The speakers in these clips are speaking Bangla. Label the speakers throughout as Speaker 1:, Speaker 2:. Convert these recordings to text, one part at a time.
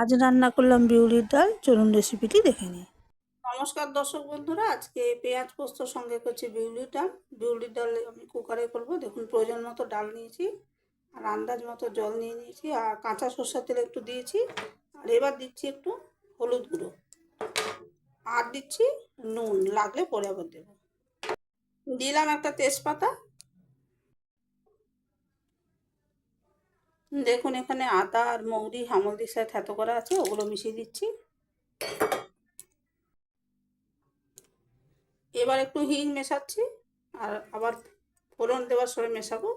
Speaker 1: আজ রান্না করলাম বিউলির ডাল, চলুন রেসিপিটি দেখে নিই।
Speaker 2: নমস্কার দর্শক বন্ধুরা, আজকে পেঁয়াজ পোস্তর সঙ্গে করছি বিউলির ডাল। বিউলির ডাল আমি কুকারে করব। দেখুন, প্রয়োজন মতো ডাল নিয়েছি, আর আন্দাজ মতো জল নিয়ে নিয়েছি, আর কাঁচা সর্ষের তেল একটু দিয়েছি, আর এবার দিচ্ছি একটু হলুদ গুঁড়ো। আর দিচ্ছি নুন, লাগলে পরে আবার দেব। দিলাম একটা তেজপাতা দেখুন, এখানে আদা আর মৌরি হামলদির সাথে থেতো করা আছে, ওগুলো মিশিয়ে দিচ্ছি। এবার একটু হিং মেশাচ্ছি, আর আবার ফোড়ন দেওয়ার সময় মেশাবো।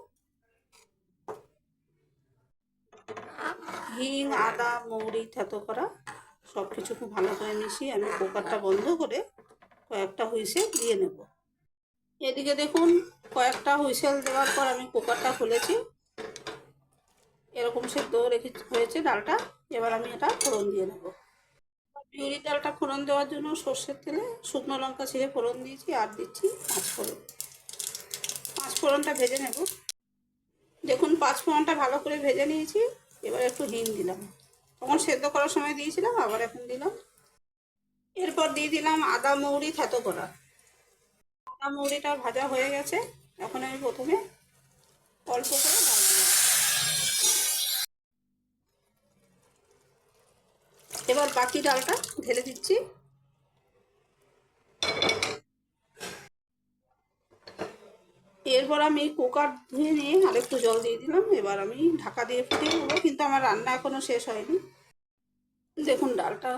Speaker 2: হিং, আদা, মৌরি, থেতো করা সব কিছু খুব ভালো করে মিশিয়ে আমি কুকারটা বন্ধ করে কয়েকটা হুইসেল দিয়ে নেব। এদিকে দেখুন, কয়েকটা হুইসেল দেওয়ার পর আমি কুকারটা খুলেছি। এরকম সেদ্ধ রেখে হয়েছে ডালটা, এবার আমি এটা ফোড়ন দিয়ে নেব। বিউলির ডালটা ফোড়ন দেওয়ার জন্য সর্ষের তেলে শুকনো লঙ্কা ছিঁড়ে ফোড়ন দিয়েছি আর দিচ্ছি পাঁচ ফোড়ন। পাঁচ ফোড়নটা ভেজে নেব। দেখুন, পাঁচ ফোড়নটা ভালো করে ভেজে নিয়েছি, এবার একটু হিং দিলাম। তখন সেদ্ধ করার সময় দিয়েছিলাম, আবার এখন দিলাম। এরপর দিয়ে দিলাম আদা, মৌরি, থেতো করা। আদা, মৌরিটা ভাজা হয়ে গেছে। এখন আমি প্রথমে অল্প করে এবার বাকি ডালটা ঢেলে দিচ্ছি। এরপর আমি কুকার ধুয়ে নিয়ে আরেকটু জল দিয়ে দিলাম। এবার আমি ঢাকা দিয়ে ফুটিয়ে নেব, কিন্তু আমার রান্না এখনও শেষ হয়নি। দেখুন, ডালটা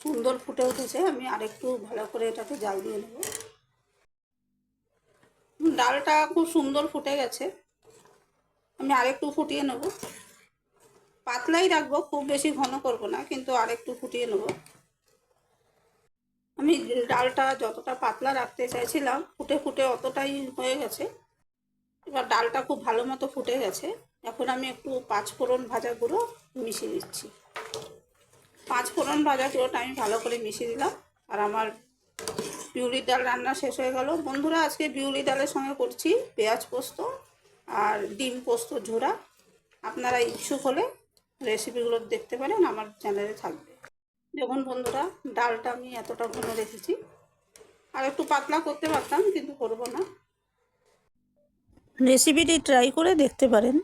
Speaker 2: সুন্দর ফুটে উঠেছে। আমি আরেকটু ভালো করে এটাকে জাল দিয়ে নেব। ডালটা খুব সুন্দর ফুটে গেছে। আমি আরেকটু ফুটিয়ে নেব। পাতলাই রাখব, খুব বেশি ঘন করব না, কিন্তু আরেকটু ফুটিয়ে নেব। আমি ডালটা যতটা পাতলা রাখতে চাইছিলাম, ফুটে ফুটে অতটাই হয়ে গেছে। এবার ডালটা খুব ভালো মতো ফুটে গেছে। এখন আমি একটু পাঁচ ফোড়ন ভাজা গুঁড়ো মিশিয়ে দিচ্ছি পাঁচ ফোড়ন ভাজা গুঁড়োটা আমি ভালো করে মিশিয়ে দিলাম, আর আমার বিউলির ডাল রান্না শেষ হয়ে গেল। বন্ধুরা, আজকে বিউলি ডালের সঙ্গে করছি পেঁয়াজ পোস্ত আর ডিম পোস্ত ঝোড়া আপনারা ইচ্ছুক হলে রেসিপিগুলো দেখতে পারেন, আমার চ্যানেলে থাকবে। দেখুন বন্ধুরা, ডালটা আমি এতটা ঘন রেখেছি। আর একটু পাতলা করতে পারতাম, কিন্তু করব না।
Speaker 1: রেসিপিটি ট্রাই করে দেখতে পারেন।